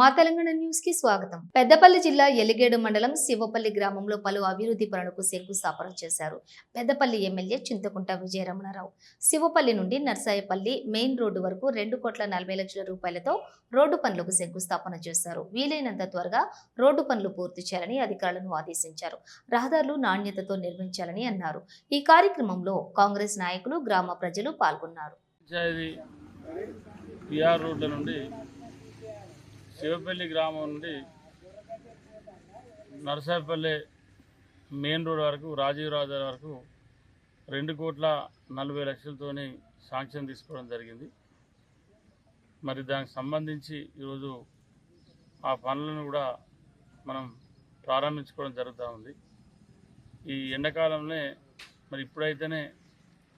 మా తెలంగాణ న్యూస్కి స్వాగతం. పెద్దపల్లి జిల్లా ఎలిగేడు మండలం శివపల్లి గ్రామంలో పలు అభివృద్ధి పనులకు శంకుస్థాపన చేశారు పెద్దపల్లి ఎమ్మెల్యే చింతకుంట విజయరమణారావు. శివపల్లి నుండి నర్సాయపల్లి మెయిన్ రోడ్డు వరకు రెండు కోట్ల నలభై లక్షల రూపాయలతో రోడ్డు పనులకు శంకుస్థాపన చేశారు. వీలైనంత త్వరగా రోడ్డు పనులు పూర్తి చేయాలని అధికారులను ఆదేశించారు. రహదారులు నాణ్యతతో నిర్మించాలని అన్నారు. ఈ కార్యక్రమంలో కాంగ్రెస్ నాయకులు గ్రామ ప్రజలు పాల్గొన్నారు పంచాయతీ పిఆర్ రోడ్ల నుండి శివపల్లి గ్రామం నుండి నరసాపల్లి మెయిన్ రోడ్ వరకు రాజీవ్ రాజా వరకు రెండు కోట్ల నలభై లక్షలతోని శాంక్షన్ తీసుకోవడం జరిగింది. మరి దానికి సంబంధించి ఈరోజు ఆ పనులను కూడా మనం ప్రారంభించుకోవడం జరుగుతూ ఉంది. ఈ ఎండాకాలంలో మరి ఇప్పుడైతేనే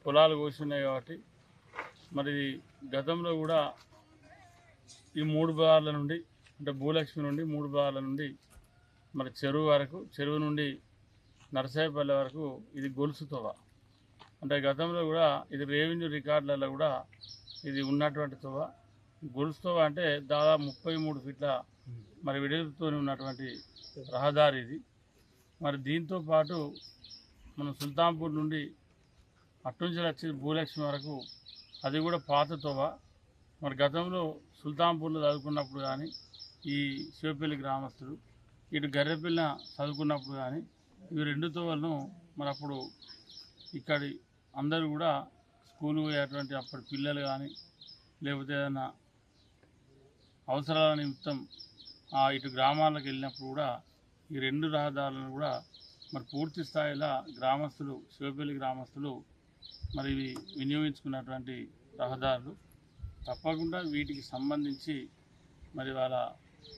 పొలాలు కోసి ఉన్నాయి కాబట్టి మరి గతంలో కూడా ఈ మూడు బార్ల నుండి అంటే భూలక్ష్మి నుండి మూడు భాగాల నుండి మరి చెరువు వరకు చెరువు నుండి నరసాయపల్లి వరకు ఇది గొలుసు తొవ. అంటే గతంలో కూడా ఇది రెవెన్యూ రికార్డులలో కూడా ఇది ఉన్నటువంటి తోవ. గొలుసు తోవ అంటే దాదాపు ముప్పై మూడు ఫీట్ల మరి విడుదలతో ఉన్నటువంటి రహదారి ఇది. మరి దీంతో పాటు మనం సుల్తాన్పూర్ నుండి అట్నుంచి వచ్చి భూలక్ష్మి వరకు అది కూడా పాత తోవ. మరి గతంలో సుల్తాన్పూర్లో చదువుకున్నప్పుడు కానీ ఈ శివపల్లి గ్రామస్తులు ఇటు గర్రెపిల్ల చదువుకున్నప్పుడు కానీ ఇవి రెండుతో వలన మరి అప్పుడు ఇక్కడి అందరూ కూడా స్కూల్ పోయేటువంటి అప్పటి పిల్లలు కానీ లేకపోతే ఏదైనా అవసరాల నిమిత్తం ఆ ఇటు గ్రామాలకు వెళ్ళినప్పుడు కూడా ఈ రెండు రహదారులను కూడా మరి పూర్తి స్థాయిలో గ్రామస్తులు శివపల్లి గ్రామస్తులు మరి ఇవి వినియోగించుకున్నటువంటి రహదారులు. తప్పకుండా వీటికి సంబంధించి మరి వాళ్ళ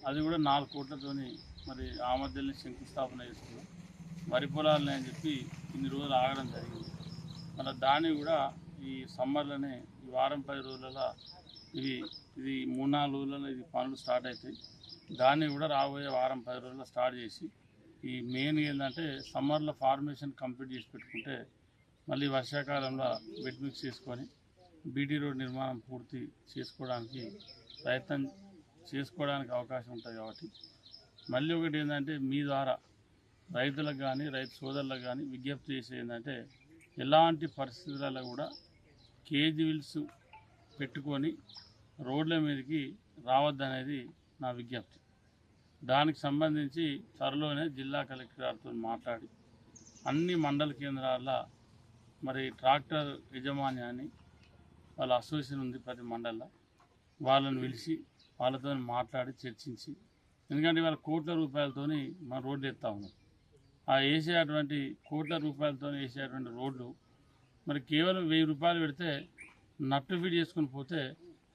అది కూడా నాలుగు కోట్లతోని మరి ఆ మధ్యలోనే శంకుస్థాపన చేసుకున్నాం. వరి పొలాలని అని చెప్పి ఇన్ని రోజులు ఆగడం జరిగింది. మన దాన్ని కూడా ఈ సమ్మర్లోనే ఈ వారం పది రోజులలో ఇవి ఇది మూడు నాలుగు రోజులలో ఇది పనులు స్టార్ట్ అవుతాయి దాన్ని కూడా రాబోయే వారం పది రోజుల్లో స్టార్ట్ చేసి ఈ మెయిన్ ఏంటంటే సమ్మర్లో ఫార్మేషన్ కంప్లీట్ చేసి పెట్టుకుంటే మళ్ళీ వర్షాకాలంలో బెడ్ మిక్స్ చేసుకొని బీటీ రోడ్ నిర్మాణం పూర్తి చేసుకోవడానికి ప్రయత్నం చేసుకోవడానికి అవకాశం ఉంటుంది కాబట్టి. మళ్ళీ ఒకటి ఏంటంటే మీ ద్వారా రైతులకు కానీ రైతు సోదరులకు కానీ విజ్ఞప్తి చేసేది ఏంటంటే ఎలాంటి పరిస్థితులలో కూడా కేజీవిల్స్ పెట్టుకొని రోడ్ల మీదకి రావద్దనేది నా విజ్ఞప్తి. దానికి సంబంధించి త్వరలోనే జిల్లా కలెక్టర్ గారితో మాట్లాడి అన్ని మండల కేంద్రాల మరి ట్రాక్టర్ యజమాన్యాన్ని వాళ్ళ అసోసియేషన్ ఉంది ప్రతి మండల వాళ్ళని పిలిచి వాళ్ళతో మాట్లాడి చర్చించి ఎందుకంటే ఇవాళ కోట్ల రూపాయలతోని మన రోడ్లు ఎత్తా ఉన్నాం. ఆ వేసేటువంటి కోట్ల రూపాయలతో వేసేటువంటి రోడ్లు మరి కేవలం వెయ్యి రూపాయలు పెడితే నట్టు ఫీడ్ చేసుకుని పోతే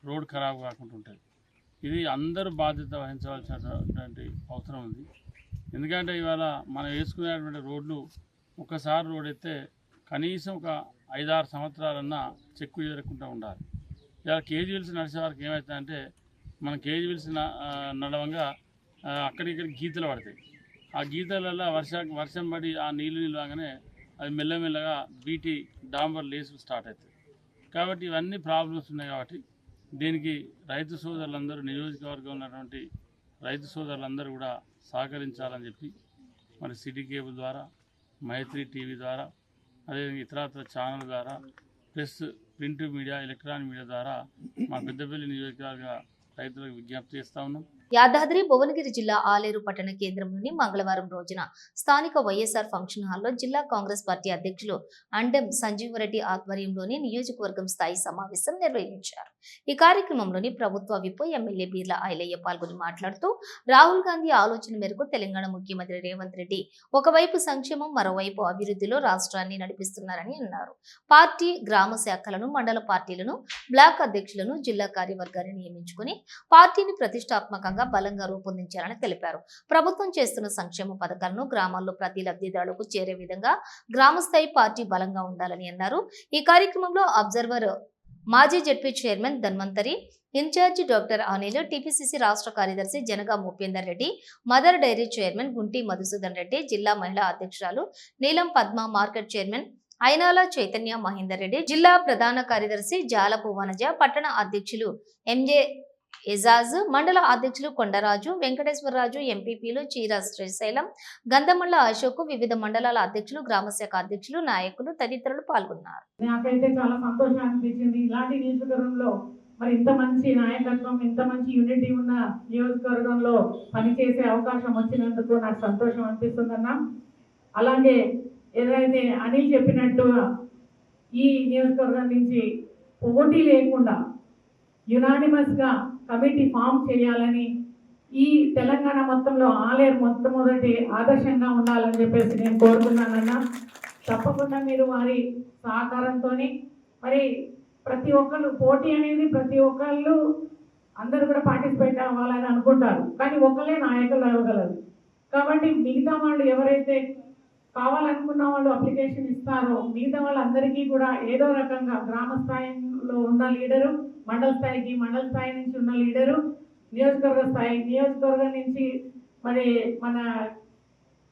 రోడ్ ఖరాబ్ కాకుండా ఉంటుంది ఇది అందరూ బాధ్యత వహించవలసినటువంటి అవసరం ఉంది. ఎందుకంటే ఇవాళ మనం వేసుకునేటువంటి రోడ్లు ఒకసారి రోడ్ ఎత్తే కనీసం ఒక ఐదారు సంవత్సరాలన్నా చెక్కు చేరకుండా ఉండాలి. ఇలా కేజీ విల్స్ నడిచే వారికి ఏమవుతుందంటే మన కేజీ నడవంగా ఆ, అక్కడిక్కడ గీతలు పడతాయి. ఆ గీతలలో వర్ష వర్షం పడి ఆ నీళ్ళు నిలవగానే అది మెల్లమెల్లగా బీటీ డాంబర్ లేసు స్టార్ట్ అవుతాయి. కాబట్టి ఇవన్నీ ప్రాబ్లమ్స్ ఉన్నాయి కాబట్టి దీనికి రైతు సోదరులందరూ నియోజకవర్గం ఉన్నటువంటి రైతు సోదరులందరూ కూడా సహకరించాలని చెప్పి మరి సిటీ కేబుల్ ద్వారా మైత్రి టీవీ ద్వారా అదేవిధంగా ఇతరత్ర ఛానల్ ద్వారా plus print media electronic media ద్వారా మా పెద్దపల్లి నియోజకవర్గ రైతులకు విజ్ఞప్తి చేస్తా ఉన్నాం. యాదాద్రి భువనగిరి జిల్లా ఆలేరు పట్టణ కేంద్రంలోని మంగళవారం రోజున స్థానిక వైఎస్ఆర్ ఫంక్షన్ హాల్లో జిల్లా కాంగ్రెస్ పార్టీ అధ్యక్షులు అండెం సంజీవరెడ్డి ఆధ్వర్యంలోని నియోజకవర్గం స్థాయి సమావేశం నిర్వహించారు. ఈ కార్యక్రమంలోని ప్రభుత్వ విప్ ఎమ్మెల్యే బీర్ల ఐలయ్య పాల్గొని మాట్లాడుతూ రాహుల్ గాంధీ ఆలోచన మేరకు తెలంగాణ ముఖ్యమంత్రి రేవంత్ రెడ్డి ఒకవైపు సంక్షేమం మరోవైపు అభివృద్ధిలో రాష్ట్రాన్ని నడిపిస్తున్నారని అన్నారు. పార్టీ గ్రామ శాఖలను మండల పార్టీలను బ్లాక్ అధ్యక్షులను జిల్లా కార్యవర్గాన్ని నియమించుకుని పార్టీని ప్రతిష్టాత్మకంగా బలంగా రూపొందించాలని తెలిపారు. ప్రభుత్వం చేస్తున్న సంక్షేమ పథకాలను గ్రామాల్లో ప్రతి లబ్ధిదారులకు చేరే విధంగా గ్రామస్థాయి పార్టీ బలంగా ఉండాలని అన్నారు. ఈ కార్యక్రమంలో అబ్జర్వర్ మాజీ ZP chairman Dhanvantari incharge doctor Anil TPCC రాష్ట్ర కార్యదర్శి Janaga Upender Reddy mother dairy chairman Gunti Madhusudhan Reddy జిల్లా మహిళా అధ్యక్షురాలు నీలం పద్మ మార్కెట్ చైర్మన్ అయినాల చైతన్య మహేందర్ రెడ్డి జిల్లా ప్రధాన కార్యదర్శి జాలపు వనజ పట్టణ అధ్యక్షులు ఎంజే ఎజాజ్ మండల అధ్యక్షులు కొండరాజు వెంకటేశ్వరరాజు ఎంపీపీలు చీర శ్రీశైలం గంధమల్ల అశోక్ వివిధ మండలాల అధ్యక్షులు గ్రామశాఖ అధ్యక్షులు నాయకులు తదితరులు పాల్గొన్నారు. నాకైతే చాలా సంతోషం అనిపించింది. ఇలాంటి నియోజకవర్గంలో మరి ఇంత మంచి నాయకత్వం ఇంత మంచి యూనిటీ ఉన్న నియోజకవర్గంలో పనిచేసే అవకాశం వచ్చినందుకు నాకు సంతోషం అనిపిస్తుందన్నా అలాగే ఏదైతే అనిల్ చెప్పినట్టు ఈ నియోజకవర్గం నుంచి పోటీ లేకుండా యునానిమస్గా కమిటీ ఫామ్ చేయాలని ఈ తెలంగాణ మొత్తంలో ఆలయం మొట్టమొదటి ఆదర్శంగా ఉండాలని చెప్పేసి నేను కోరుతున్నానన్నా తప్పకుండా మీరు వారి సహకారంతో మరి ప్రతి ఒక్కళ్ళు పోటీ అనేది ప్రతి ఒక్కళ్ళు అందరూ కూడా పార్టిసిపేట్ అవ్వాలని అనుకుంటారు. కానీ ఒకళ్ళే నాయకులు అవ్వగలరు. కాబట్టి మిగతా వాళ్ళు ఎవరైతే కావాలనుకున్న వాళ్ళు అప్లికేషన్ ఇస్తారో మిగతా వాళ్ళందరికీ కూడా ఏదో రకంగా గ్రామ లో ఉన్న లీడరు మండల స్థాయికి మండల స్థాయి నుంచి ఉన్న లీడరు నియోజకవర్గ స్థాయి నియోజకవర్గం నుంచి మరి మన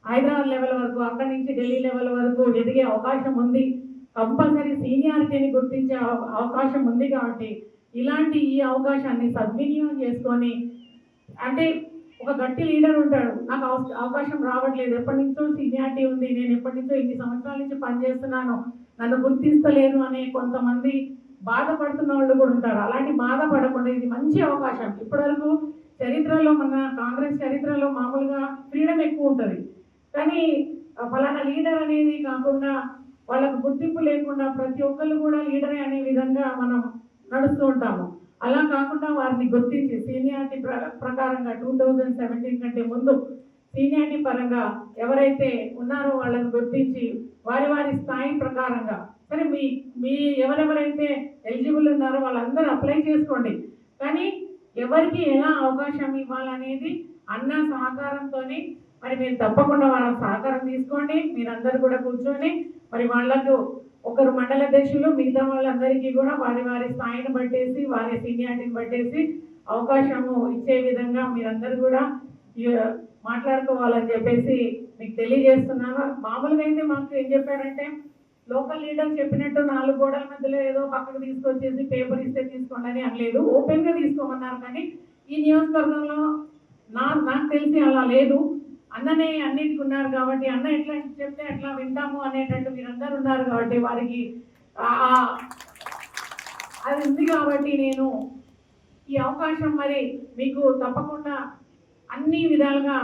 హైదరాబాద్ లెవెల్ వరకు అక్కడి నుంచి ఢిల్లీ లెవెల్ వరకు ఎదిగే అవకాశం ఉంది. కంపల్సరీ సీనియారిటీని గుర్తించే అవ- అవకాశం ఉంది కాబట్టి ఇలాంటి ఈ అవకాశాన్ని సద్వినియోగం చేసుకొని అంటే ఒక గట్టి లీడర్ ఉంటాడు. నాకు అవకాశం రావట్లేదు. ఎప్పటి నుంచో సీనియారిటీ ఉంది. నేను ఎప్పటి నుంచో ఇన్ని సంవత్సరాల నుంచి పనిచేస్తున్నాను. నన్ను గుర్తిస్తలేను అనే కొంతమంది బాధపడుతున్న వాళ్ళు కూడా ఉంటారు. అలాంటి బాధపడకుండా ఇది మంచి అవకాశం. ఇప్పటివరకు చరిత్రలో మన కాంగ్రెస్ చరిత్రలో మామూలుగా ఫ్రీడమ్ ఎక్కువ ఉంటుంది. కానీ ఫలానా లీడర్ అనేది కాకుండా వాళ్ళకు గుర్తింపు లేకుండా ప్రతి ఒక్కళ్ళు కూడా లీడరే అనే విధంగా మనం నడుస్తూ ఉంటాము. అలా కాకుండా వారిని గుర్తించి సీనియారిటీ ప్ర ప్రకారంగా టూ థౌజండ్ సెవెంటీన్ కంటే ముందు సీనియారిటీ పరంగా ఎవరైతే ఉన్నారో వాళ్ళని గుర్తించి వారి వారి స్థాయి ప్రకారంగా సరే మీ మీ ఎవరెవరైతే ఎలిజిబుల్ ఉన్నారో వాళ్ళందరూ అప్లై చేసుకోండి. కానీ ఎవరికి ఎలా అవకాశం ఇవ్వాలనేది అన్న సహకారంతోని మరి మీరు తప్పకుండా వాళ్ళ సహకారం తీసుకోండి. మీరందరూ కూడా కూర్చొని మరి వాళ్ళకు ఒకరు మండల అధ్యక్షులు మిగతా వాళ్ళందరికీ కూడా వారి వారి స్థాయిని బట్టేసి వారి సీనియారిటీని బట్టేసి అవకాశము ఇచ్చే విధంగా మీరందరూ కూడా మాట్లాడుకోవాలని చెప్పేసి మీకు తెలియజేస్తున్నాను. మామూలుగా అయితే మాకు ఏం చెప్పారంటే లోకల్ లీడర్ చెప్పినట్టు నాలుగు గోడల మధ్యలో ఏదో పక్కకు తీసుకొచ్చేసి పేపర్ ఇస్తే తీసుకోండి అని అనలేదు. ఓపెన్గా తీసుకోమన్నారు కానీ ఈ నియోజకవర్గంలో నా నాకు తెలిసి అలా లేదు. అన్ననే అన్నిటికి ఉన్నారు కాబట్టి అన్న ఎట్లా చెప్తే అట్లా వింటాము అనేటట్టు మీరందరూ ఉన్నారు కాబట్టి వారికి అది ఉంది కాబట్టి నేను ఈ అవకాశం మరి మీకు తప్పకుండా అన్ని విధాలుగా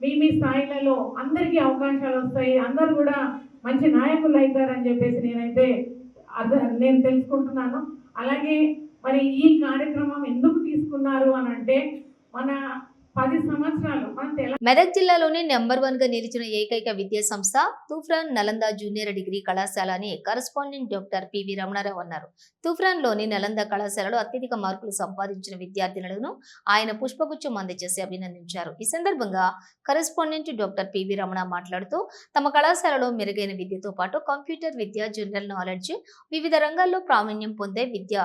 మీ మీ స్థాయిలలో అందరికీ అవకాశాలు వస్తాయి. అందరూ కూడా మంచి నాయకులు అవుతారని చెప్పేసి నేనైతే అర్థ నేను తెలుసుకుంటున్నాను. అలాగే మరి ఈ కార్యక్రమం ఎందుకు తీసుకున్నారు అని అంటే మన మెదక్ జిల్లాలోని నెంబర్ వన్గా నిలిచిన ఏకైక విద్యా సంస్థ తూఫ్రాన్ నలంద జూనియర్ డిగ్రీ కళాశాల అని కరస్పాండెంట్ డాక్టర్ పివి రమణారావు అన్నారు. తూఫ్రాన్లోని నలంద కళాశాలలో అత్యధిక మార్కులు సంపాదించిన విద్యార్థినులను ఆయన పుష్పగుచ్చం అందజేసి అభినందించారు. ఈ సందర్భంగా కరస్పాండెంట్ డాక్టర్ పివి రమణ మాట్లాడుతూ తమ కళాశాలలో మెరుగైన విద్యతో పాటు కంప్యూటర్ విద్య జనరల్ నాలెడ్జ్ వివిధ రంగాల్లో ప్రావీణ్యం పొందే విద్య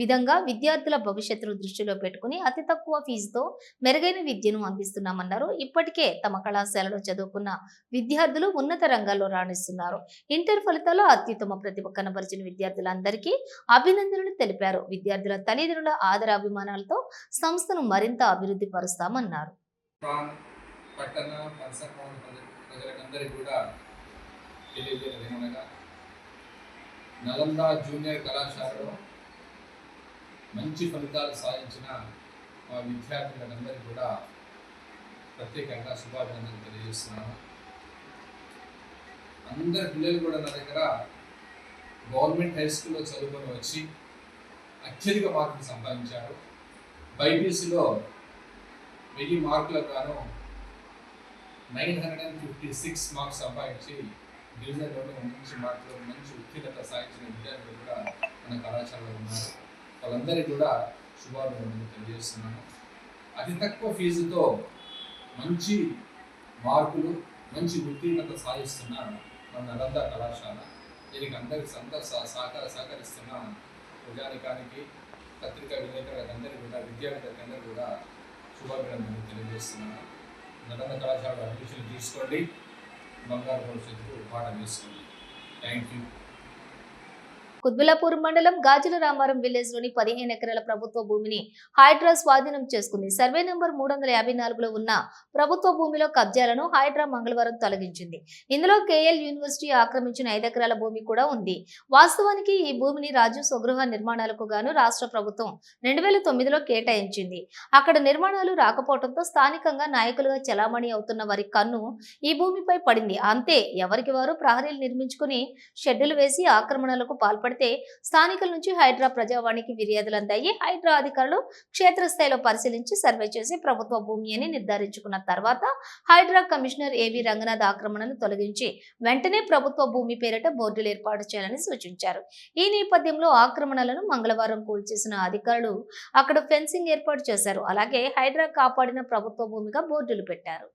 విధంగా విద్యార్థుల భవిష్యత్తును దృష్టిలో పెట్టుకుని అతి తక్కువ ఫీజుతో మెరుగైన విద్యను అందిస్తున్నామన్నారు. ఇప్పటికే తమ కళాశాలలో చదువుకున్న విద్యార్థులు ఉన్నత రంగాల్లో రాణిస్తున్నారు. ఇంటర్ ఫలితాల్లో అత్యుత్తమ ప్రతిభ కనబరిచిన విద్యార్థులందరికీ అభినందనలు తెలిపారు. విద్యార్థుల తల్లిదండ్రుల ఆదరాభిమానాలతో సంస్థను మరింత అభివృద్ధి పరుస్తామన్నారు. పట్టణ పరిసర ప్రజలకందరికీ కూడా తెలియజేయడం ఏమనగా నలంద జూనియర్ కళాశాలలో మంచి ఫలితాలు సాధించిన మా విద్యార్థులందరికీ కూడా ప్రత్యేకంగా శుభాభినందనలు తెలియజేస్తున్నాను. అందరి పిల్లలు కూడా నా దగ్గర గవర్నమెంట్ హై స్కూల్లో చదువుకొని వచ్చి అత్యధిక మార్కులు సంపాదించారు. బైపీసీలో వెయ్యి మార్కులకు గాను nine hundred and fifty six marks సంపాదించి డివిజన్లోనే మంచి మార్కులు మంచి ఉత్తీర్ణత సాధించిన విద్యార్థులు కూడా మన కళాశాలలో ఉన్నారు. వాళ్ళందరికీ కూడా శుభాభినందనలు తెలియజేస్తున్నాను. అతి తక్కువ ఫీజుతో మంచి మార్కులు మంచి ఉత్తీర్ణత సాధిస్తున్న మన నలంద కళాశాల. దీనికి అందరికి సంత సహకార సహకరిస్తున్న ప్రజానికానికి పత్రికా విలేకరులకు అందరికీ కూడా విద్యార్థులకు అందరికీ కూడా శుభాభినందనలు తెలియజేస్తున్నాను. నలంద కళాశాల అడ్మిషన్ తీసుకోండి. బంగారు భవిష్యత్తుకు పాఠం చేసుకోండి. Thank you. కుత్బులాపూర్ మండలం గాజుల రామారం విలేజ్లోని పదిహేను ఎకరాల ప్రభుత్వ భూమిని హైడ్రా స్వాధీనం చేసుకుంది. సర్వే నంబర్ మూడు వందల యాభై నాలుగులో ఉన్న ప్రభుత్వ భూమిలో కబ్జాలను హైడ్రా మంగళవారం తొలగించింది. ఇందులో కేఎల్ యూనివర్సిటీ ఆక్రమించిన ఐదు ఎకరాల భూమి కూడా ఉంది. వాస్తవానికి ఈ భూమిని రాజు స్వగృహ నిర్మాణాలకు గాను రాష్ట్ర ప్రభుత్వం రెండు వేల తొమ్మిదిలో కేటాయించింది. అక్కడ నిర్మాణాలు రాకపోవడంతో స్థానికంగా నాయకులుగా చలామణి అవుతున్న వారి కన్ను ఈ భూమిపై పడింది. అంతే ఎవరికి వారు ప్రహరీలు నిర్మించుకుని షెడ్యూల్ వేసి ఆక్రమణలకు పాల్పడితే స్థానికుల నుంచి హైడ్రా ప్రజావాణికి ఫిర్యాదులు అందాయి. హైడ్రా అధికారులు క్షేత్రస్థాయిలో పరిశీలించి సర్వే చేసి ప్రభుత్వ భూమి అని నిర్ధారించుకున్న తర్వాత హైడ్రా కమిషనర్ ఏవి రంగనాథ్ ఆక్రమణను తొలగించి వెంటనే ప్రభుత్వ భూమి పేరిట బోర్డులు ఏర్పాటు చేయాలని సూచించారు. ఈ నేపథ్యంలో ఆక్రమణలను మంగళవారం కూల్చేసిన అధికారులు అక్కడ ఫెన్సింగ్ ఏర్పాటు చేశారు. అలాగే హైడ్రా కాపాడిన ప్రభుత్వ భూమిగా బోర్డులు పెట్టారు.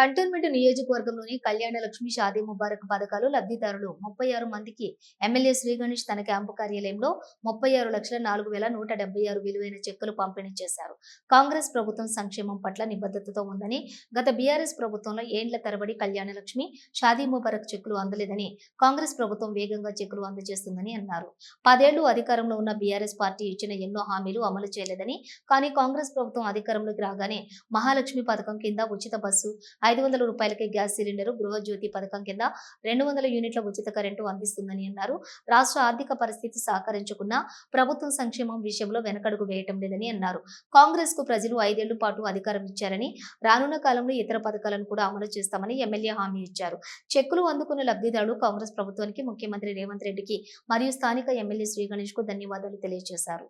కంటోన్మెంట్ నియోజకవర్గంలోని కళ్యాణ లక్ష్మి షాదీ ముబారక్ పథకాలు లబ్ధిదారులు ముప్పై ఆరు మందికి ఎమ్మెల్యే శ్రీ గణేష్ తన క్యాంపు కార్యాలయంలో ముప్పై ఆరు లక్షల నాలుగు వేల నూట డెబ్బై ఆరు విలువైన చెక్కులు పంపిణీ చేశారు. కాంగ్రెస్ ప్రభుత్వం సంక్షేమం పట్ల నిబద్ధతతో ఉందని గత బీఆర్ఎస్ ప్రభుత్వంలో ఏండ్ల తరబడి కళ్యాణ లక్ష్మి షాదీ ముబారక్ చెక్కులు అందలేదని కాంగ్రెస్ ప్రభుత్వం వేగంగా చెక్కులు అందజేస్తుందని అన్నారు. పదేళ్ళు అధికారంలో ఉన్న బీఆర్ఎస్ పార్టీ ఇచ్చిన ఎన్నో హామీలు అమలు చేయలేదని కానీ కాంగ్రెస్ ప్రభుత్వం అధికారంలోకి రాగానే మహాలక్ష్మి పథకం కింద ఉచిత బస్సు ఐదు వందల రూపాయలకి గ్యాస్ సిలిండర్ గృహజ్యోతి పథకం కింద రెండు వందల యూనిట్ల ఉచిత కరెంటు అందిస్తుందని అన్నారు. రాష్ట్ర ఆర్థిక పరిస్థితి సహకరించుకున్న ప్రభుత్వం సంక్షేమం విషయంలో వెనకడుగు వేయటం లేదని అన్నారు. కాంగ్రెస్కు ప్రజలు ఐదేళ్ళ పాటు అధికారం ఇచ్చారని రానున్న కాలంలో ఇతర పథకాలను కూడా అమలు చేస్తామని ఎమ్మెల్యే హామీ ఇచ్చారు. చెక్కులు అందుకున్న లబ్ధిదారులు కాంగ్రెస్ ప్రభుత్వానికి ముఖ్యమంత్రి రేవంత్ రెడ్డికి మరియు స్థానిక ఎమ్మెల్యే శ్రీ గణేష్కు ధన్యవాదాలు తెలియజేశారు.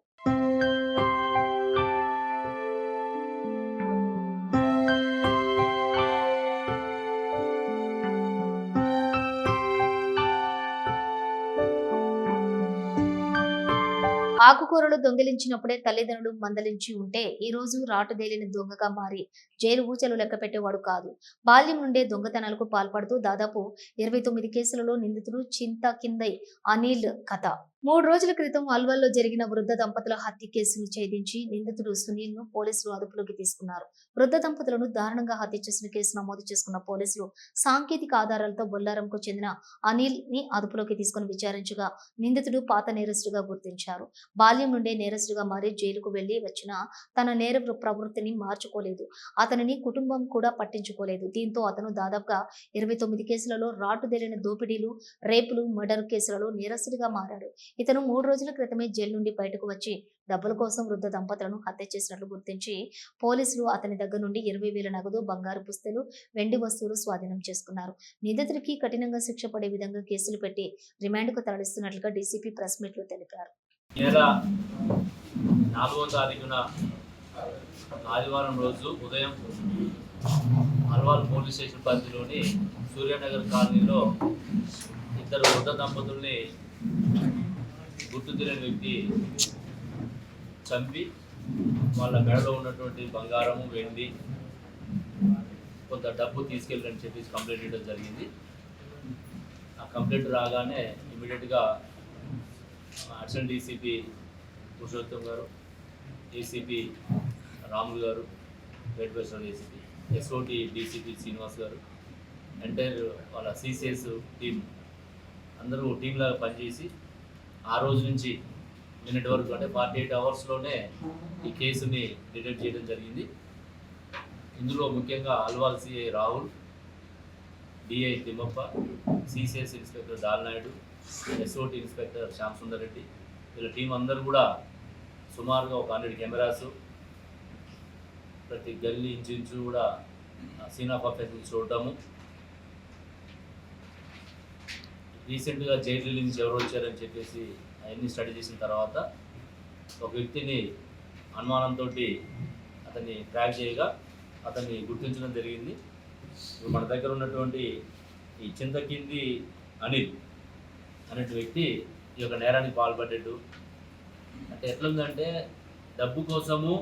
ఆకుకూరలు దొంగిలించినప్పుడే తల్లిదండ్రులు మందలించి ఉంటే ఈ రోజు రాటుదేలిన దొంగగా మారి జైలు ఊచలు లెక్క పెట్టేవాడు కాదు. బాల్యం నుండే దొంగతనాలకు పాల్పడుతూ దాదాపు ఇరవై తొమ్మిది కేసులలో నిందితుడు చింత కిందై అనిల్ కథ. మూడు రోజుల క్రితం అల్వాల్లో జరిగిన వృద్ధ దంపతుల హత్య కేసును ఛేదించి నిందితుడు సునీల్ను పోలీసులు అదుపులోకి తీసుకున్నారు. వృద్ధ దంపతులను దారుణంగా హత్య చేసిన కేసు నమోదు చేసుకున్న పోలీసులు సాంకేతిక ఆధారాలతో బొల్లారంకు చెందిన అనిల్ని అదుపులోకి తీసుకుని విచారించగా నిందితుడు పాత నేరస్తుడిగా గుర్తించారు. బాల్యం నుండే నేరస్తుడిగా మారి జైలుకు వెళ్ళి వచ్చిన తన నేర ప్రవృత్తిని మార్చుకోలేదు. అతనిని కుటుంబం కూడా పట్టించుకోలేదు. దీంతో అతను దాదాపుగా ఇరవై తొమ్మిది కేసులలో రాటుదేలిన దోపిడీలు రేపులు మర్డర్ కేసులలో నేరస్తుడిగా మారాడు. ఇతను మూడు రోజుల క్రితమే జైలు నుండి బయటకు వచ్చి డబ్బుల కోసం వృద్ధ దంపతులను హత్య చేసినట్లు గుర్తించి పోలీసులు అతని దగ్గర నుండి ఇరవై వేల నగదు బంగారు పుస్తలు వెండి వస్తువులు స్వాధీనం చేసుకున్నారు. నిందితుడికి కఠినంగా శిక్ష పడే విధంగా కేసులు పెట్టి రిమాండ్కు తరలిస్తున్నట్లుగా డీసీపీ ప్రెస్ మీట్లో తెలిపారు. నాలుగో తారీఖున ఆదివారం రోజు ఉదయం అల్వాల్ పోలీస్ స్టేషన్ పరిధిలోని సూర్యనగర్ కాలనీలో ఇద్దరు వృద్ధ దంపతుల్ని గుర్తు తెలియని వ్యక్తి చంపి వాళ్ళ మెడలో ఉన్నటువంటి బంగారము వెండి కొంత డబ్బు తీసుకెళ్ళని చెప్పేసి కంప్లైంట్ ఇవ్వడం జరిగింది. ఆ కంప్లైంట్ రాగానే ఇమీడియట్గా అడిషనల్ డీసీపీ పురుషోత్తం గారు ఏసీపీ రాములు గారు red western ACP SOT DCP Srinivas గారు ఎంటైర్ వాళ్ళ సిసిఎస్ టీం అందరూ టీంలాగా పనిచేసి ఆ రోజు నుంచి నిన్నటి వరకు అంటే ఫార్టీ ఎయిట్ అవర్స్లోనే ఈ కేసుని డిటెక్ట్ చేయడం జరిగింది. ఇందులో ముఖ్యంగా Alwal CI Rahul DI Thimmappa CCS inspector Dalnaidu SOT inspector Shyam Sundar Reddy వీళ్ళ టీం అందరూ కూడా సుమారుగా ఒక హండ్రెడ్ కెమెరాస్ ప్రతి గల్లీ ఇంచు కూడా సీన్ ఆఫ్ అఫెన్స్ చూడటము రీసెంట్గా జైలు నుంచి ఎవరు వచ్చారని చెప్పేసి అవన్నీ స్టడీ చేసిన తర్వాత ఒక వ్యక్తిని అనుమానంతో అతన్ని ట్రాక్ చేయగా అతన్ని గుర్తించడం జరిగింది. మన దగ్గర ఉన్నటువంటి ఈ చింతకింది అనిల్ అనే వ్యక్తి ఈ యొక్క నేరానికి పాల్పడ్డాడు. అంటే ఎట్లుందంటే డబ్బు కోసము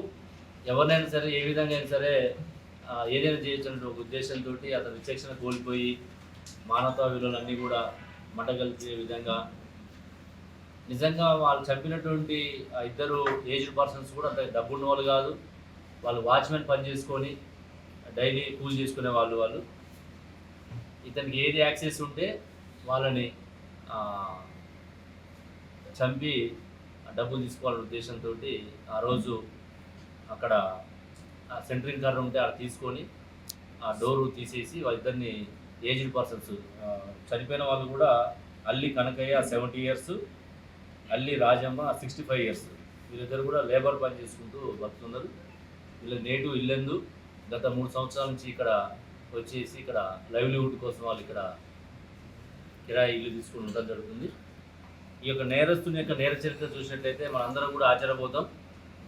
ఎవరినైనా సరే ఏ విధంగా అయినా సరే ఏదైనా చేయొచ్చు అనే ఒక ఉద్దేశంతో అతను విచక్షణ కోల్పోయి మానవతా విలువలన్నీ కూడా మటగలిచే విధంగా. నిజంగా వాళ్ళు చంపినటువంటి ఇద్దరు ఏజ్డ్ పర్సన్స్ కూడా అంత డబ్బు వాళ్ళు కాదు. వాళ్ళు వాచ్మెన్ పని చేసుకొని డైలీ కూల్ చేసుకునే వాళ్ళు వాళ్ళు. ఇతనికి ఏది యాక్సెస్ ఉంటే వాళ్ళని చంపి డబ్బులు తీసుకోవాలనే ఉద్దేశంతో ఆ రోజు అక్కడ సెంట్రింగ్ కర్ర ఉంటే అక్కడ తీసుకొని ఆ డోరు తీసేసి వాళ్ళిద్దరిని ఏజ్డ్ పర్సన్స్. చనిపోయిన వాళ్ళు కూడా అల్లి కనకయ్య సెవెంటీ ఇయర్స్ అల్లి రాజమ్మ సిక్స్టీ ఫైవ్ ఇయర్స్. వీళ్ళిద్దరు కూడా లేబర్ పని చేసుకుంటూ బతుకుతున్నారు. వీళ్ళ నేటివ్ ఇల్లెందు గత మూడు సంవత్సరాల నుంచి ఇక్కడ వచ్చేసి ఇక్కడ లైవ్లీహుడ్ కోసం వాళ్ళు ఇక్కడ కిరాయి ఇల్లు తీసుకుని ఉండడం జరుగుతుంది. ఈ యొక్క నేరస్తుని యొక్క నేర చరిత్ర చూసినట్లయితే మనందరం కూడా ఆశ్చర్యపోతాం.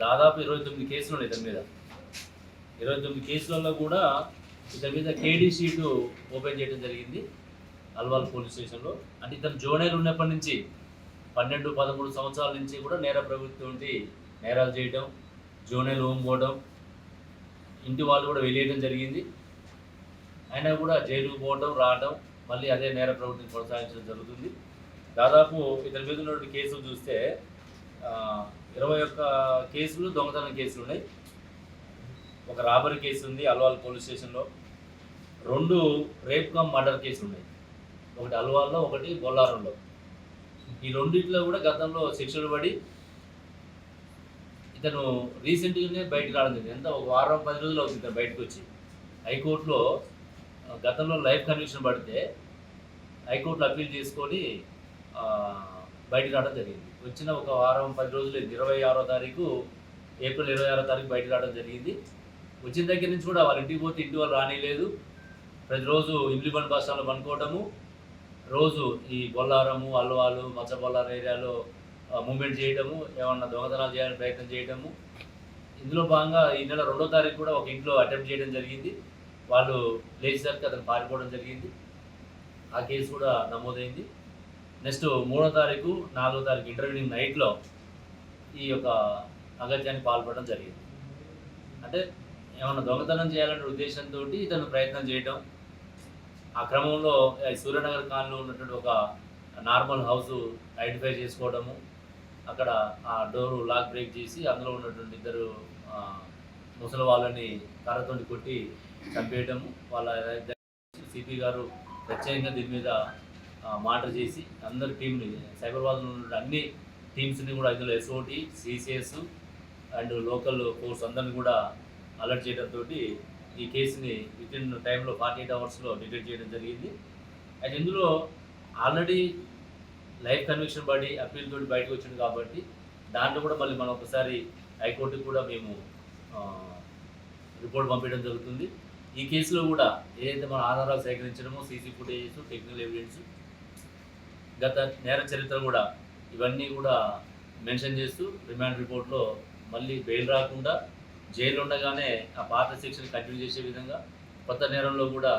దాదాపు ఇరవై తొమ్మిది కేసులు ఉన్నాయి దాని మీద. ఇరవై తొమ్మిది కేసులలో కూడా ఇతని మీద కేడీ షీటు ఓపెన్ చేయడం జరిగింది. అల్వాల్ పోలీస్ స్టేషన్లో. అంటే ఇతను జోనేలు ఉన్నప్పటి నుంచి పన్నెండు పదమూడు సంవత్సరాల నుంచి కూడా నేర ప్రభుత్వం నేరాలు చేయడం జోనేలు హోమ్ పోవడం ఇంటి వాళ్ళు కూడా వెళ్ళేయడం జరిగింది. అయినా కూడా జైలుకు పోవడం రావడం మళ్ళీ అదే నేర ప్రవృత్తిని కొనసాగించడం జరుగుతుంది. దాదాపు ఇతని మీద ఉన్నటువంటి కేసులు చూస్తే ఇరవై ఒక్క కేసులు దొంగతనం కేసులు ఉన్నాయి. ఒక రాబరీ కేసు ఉంది అల్వాల్ పోలీస్ స్టేషన్లో. రెండు రేప్ కమ్ మర్డర్ కేసులు ఉన్నాయి ఒకటి అల్వాల్లో ఒకటి బొల్లారంలో. ఈ రెండింటిలో కూడా గతంలో శిక్షలు పడి ఇతను రీసెంట్గానే బయటకు రావడం జరిగింది. ఎంత? ఒక వారం పది రోజులు అవుతుంది ఇతను బయటకు వచ్చి హైకోర్టులో గతంలో లైఫ్ కన్విక్షన్ పడితే హైకోర్టులో అప్పీల్ చేసుకొని బయటకు రావడం జరిగింది. వచ్చిన ఒక వారం పది రోజులు ఇరవై ఆరో తారీఖు ఏప్రిల్ ఇరవై ఆరో తారీఖు బయటకు రావడం జరిగింది. వచ్చిన దగ్గర నుంచి కూడా వాళ్ళ ఇంటికి పోతే ఇంటి వాళ్ళు రానిలేదు. ప్రతిరోజు ఇమ్లి బండ్ పనుకోవటము రోజు ఈ బొల్లారము అల్వాలు మచ్చ బొల్లారం ఏరియాలో మూమెంట్ చేయడము ఏమన్నా దొంగతనాలు చేయాలని ప్రయత్నం చేయడము ఇందులో భాగంగా ఈ నెల రెండో తారీఖు కూడా ఒక ఇంట్లో అటెంప్ట్ చేయడం జరిగింది. వాళ్ళు లేచేసరికి అతను పారిపోవడం జరిగింది. ఆ కేసు కూడా నమోదైంది. నెక్స్ట్ మూడో తారీఖు నాలుగో తారీఖు ఇంటర్వ్యూనింగ్ నైట్లో ఈ యొక్క అగత్యానికి పాల్పడడం జరిగింది. అంటే ఏమన్నా దొంగతనం చేయాలనే ఉద్దేశంతో ఇతను ప్రయత్నం చేయడం ఆ క్రమంలో సూర్యనగర్ కాలనీలో ఉన్నటువంటి ఒక నార్మల్ హౌస్ ఐడెంటిఫై చేసుకోవడము అక్కడ ఆ డోరు లాక్ బ్రేక్ చేసి అందులో ఉన్నటువంటి ఇద్దరు ముసలి వాళ్ళని కర్రతో కొట్టి చంపేయడము వాళ్ళ సిపి గారు ప్రత్యేకంగా దీని మీద మాటర్ చేసి అందరి టీంని సైబర్ వాళ్ళు ఉన్న అన్ని టీమ్స్ని కూడా ఇందులో SOT CCS and local force అందరిని కూడా అలర్ట్ చేయడంతో ఈ కేసుని విత్ ఇన్ టైంలో ఫార్టీ ఎయిట్ అవర్స్లో డిటెక్ట్ చేయడం జరిగింది. అయితే ఇందులో ఆల్రెడీ లైఫ్ కన్విక్షన్ పడి అప్పీల్ తోటి బయటకు వచ్చింది కాబట్టి దాంట్లో కూడా మళ్ళీ మనం ఒకసారి హైకోర్టుకు కూడా మేము రిపోర్ట్ పంపించడం జరుగుతుంది. ఈ కేసులో కూడా ఏదైతే మన ఆధారాలు సేకరించడమో సీసీ ఫుటేజెస్ టెక్నికల్ ఎవిడెన్స్ గత నేర చరిత్ర కూడా ఇవన్నీ కూడా మెన్షన్ చేస్తూ రిమాండ్ రిపోర్ట్లో మళ్ళీ బెయిల్ రాకుండా జైలు ఉండగానే ఆ పాత శిక్షను కంటిన్యూ చేసే విధంగా కొత్త నేరంలో కూడా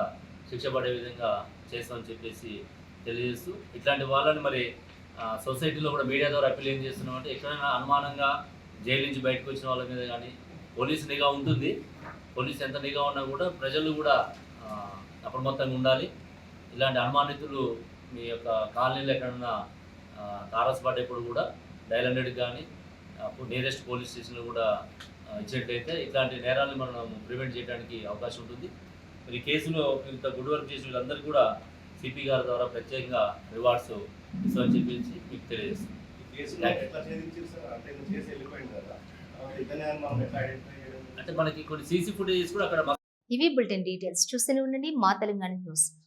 శిక్ష పడే విధంగా చేస్తామని చెప్పేసి తెలియజేస్తూ ఇట్లాంటి వాళ్ళని మరి సొసైటీలో కూడా మీడియా ద్వారా అప్పీల్ ఏం చేస్తున్నాం అంటే ఎక్కడైనా అనుమానంగా జైలు నుంచి బయటకు వచ్చిన వాళ్ళ మీద కానీ పోలీసు నిఘా ఉంటుంది. పోలీసు ఎంత నిఘా ఉన్నా కూడా ప్రజలు కూడా అప్రమత్తంగా ఉండాలి. ఇలాంటి అనుమానితులు మీ యొక్క కాలనీలో ఎక్కడన్నా ఆ, తారసపడేప్పుడు కూడా డైల్ హండ్రెడ్కి కానీ నియరెస్ట్ పోలీస్ స్టేషన్లో కూడా ఇచ్చినట్లయితే ఇట్లాంటి నేరాలను మనం ప్రివెంట్ చేయడానికి అవకాశం ఉంటుంది. మరి కేసులో ఇంత గుడ్ వర్క్ చేసిన వీళ్ళందరికీ కూడా సిపి గారి ద్వారా ప్రత్యేకంగా రివార్డ్స్ ఇస్తామని చెప్పేసి మీకు తెలియజేస్తాం ఈ కేసులో ఎట్లా ఛేదించారు సార్? అంటే నువ్వు చేసి వెళ్ళిపోయింది కదా. కాబట్టి ఇతనే అని మనం ఎట్లా ఐడెంటిఫై చేయడం? అంటే మనకి కొన్ని సీసీ ఫుటేజెస్ కూడా అక్కడ ఇవి బులెటిన్ డీటెయిల్స్. చూస్తూనే ఉండండి. మా తెలంగాణ న్యూస్.